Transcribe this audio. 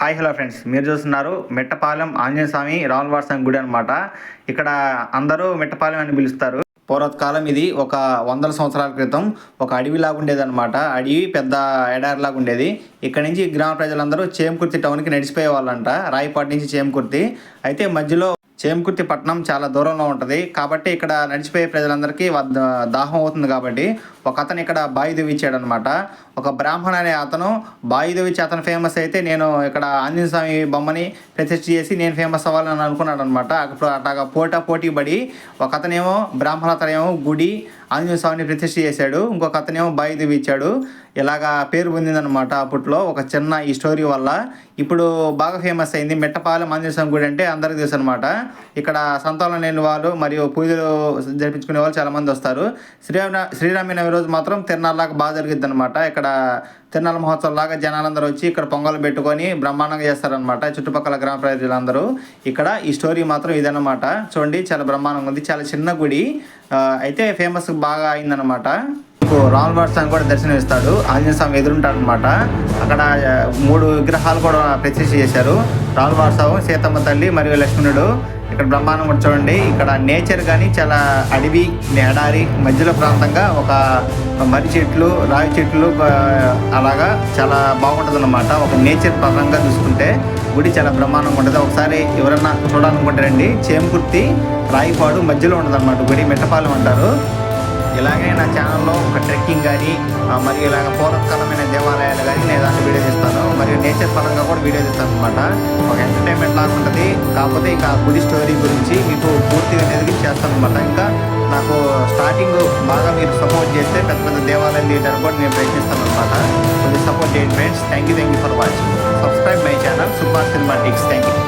Hi hello friends. మీరు చూస్తున్నారు మెట్టపాలెం ఆంజనేయ స్వామి గుడి అనమాట ఇక్కడ అందరూ మెట్టపాలెం అని పిలుస్తారు. పూర్వకాలం ఇది ఒక వందల సంవత్సరాల క్రితం ఒక అడవిలాగా ఉండేది అనమాట అడవి పెద్ద ఎడారిలాగా ఉండేది. ఇక్కడ నుంచి గ్రామ ప్రజలందరూ చేమకుర్తి టౌన్కి నడిచిపోయే వాళ్ళంట రాయపాటి నుంచి చేమకుర్తి. అయితే మధ్యలో చేమకుర్తి పట్టణం చాలా దూరంలో ఉంటుంది. కాబట్టి ఇక్కడ నడిచిపోయే ప్రజలందరికీ దాహం అవుతుంది కాబట్టి ఒక అతను ఇక్కడ బావి దువ్విచ్చాడు అనమాట ఒక బ్రాహ్మణ అనే అతను బావి అతను ఫేమస్ అయితే నేను ఇక్కడ ఆంజనేయ స్వామి బొమ్మని ప్రతిష్ఠ చేసి నేను ఫేమస్ అవ్వాలని అనుకున్నాడు అనమాట అప్పుడు అట్లాగా పోటా పోటీ పడి ఒక అతనేమో బ్రాహ్మణ అతనేమో గుడి ఆంజనేయ స్వామిని ప్రతిష్ఠ చేశాడు. ఇంకొక అతనేమో బావి ఇచ్చాడు. ఇలాగా పేరు పొందిందనమాట అప్పట్లో ఒక చిన్న ఈ స్టోరీ వల్ల. ఇప్పుడు బాగా ఫేమస్ అయింది. మెట్టపాలెం ఆంజనేయ స్వామి గుడి అంటే అందరికీ తెలుసు అనమాట ఇక్కడ సంతానం లేని వాళ్ళు మరియు పూజలు జరిపించుకునే వాళ్ళు చాలామంది వస్తారు. శ్రీరామ శ్రీరామనవమి రోజు మాత్రం తిరునాళ్ళలాగా బాగా జరిగిద్ది అనమాట ఇక్కడ తిరునాల మహోత్సవం లాగా జనాలందరూ వచ్చి ఇక్కడ పొంగలు పెట్టుకొని బ్రహ్మాండంగా చేస్తారనమాట చుట్టుపక్కల గ్రామ ప్రజలందరూ ఇక్కడ ఈ స్టోరీ మాత్రం ఇదన్నమాట. చూడండి చాలా బ్రహ్మాండంగా ఉంది. చాలా చిన్న గుడి అయితే ఫేమస్ బాగా అయిందనమాట రాముల స్వామి కూడా దర్శనం ఇస్తాడు ఆంజనేయ స్వామి ఎదురుంటాడు అనమాట అక్కడ మూడు విగ్రహాలు కూడా ప్రతిష్ఠ చేశారు. రాముల స్వామి సీతమ్మ తల్లి మరియు లక్ష్మణుడు. ఇక్కడ బ్రహ్మాండం కూడా చూడండి. ఇక్కడ నేచర్ కానీ చాలా అడవి ఎడారి మధ్యలో ప్రాంతంగా ఒక మర్రి చెట్లు రాయి చెట్లు అలాగా చాలా బాగుంటుంది అనమాట ఒక నేచర్ పరంగా చూసుకుంటే గుడి చాలా బ్రహ్మాండంగా ఉంటుంది. ఒకసారి ఎవరన్నా చూడాలనుకుంటారండి. చేమకుర్తి రాయిపాడు మధ్యలో ఉంటుంది అనమాట గుడి మెట్టపాలెం అంటారు. ఇలాగే నా ఛానల్లో ఒక ట్రెక్కింగ్ కానీ మరియు ఇలాగ పూర్వకాలమైన దేవాలయాలు కానీ నేను దాంట్లో వీడియో ఇస్తాను మరియు నేచర్ పరంగా కూడా వీడియో ఇస్తాను అనమాట ఒక ఎంటర్టైన్మెంట్ లాగా ఉంటుంది. కాకపోతే ఇంకా గుడి స్టోరీ గురించి మీకు పూర్తిగా అనేది చేస్తాను అనమాట ఇంకా నాకు స్టార్టింగ్ బాగా మీరు సపోర్ట్ చేస్తే పెద్ద పెద్ద దేవాలయం తీయడానికి కూడా నేను ప్రయత్నిస్తాను అనమాట కొద్దిగా సపోర్ట్ చేయండి friends thank you thank you for watching subscribe my channel super cinematics thank you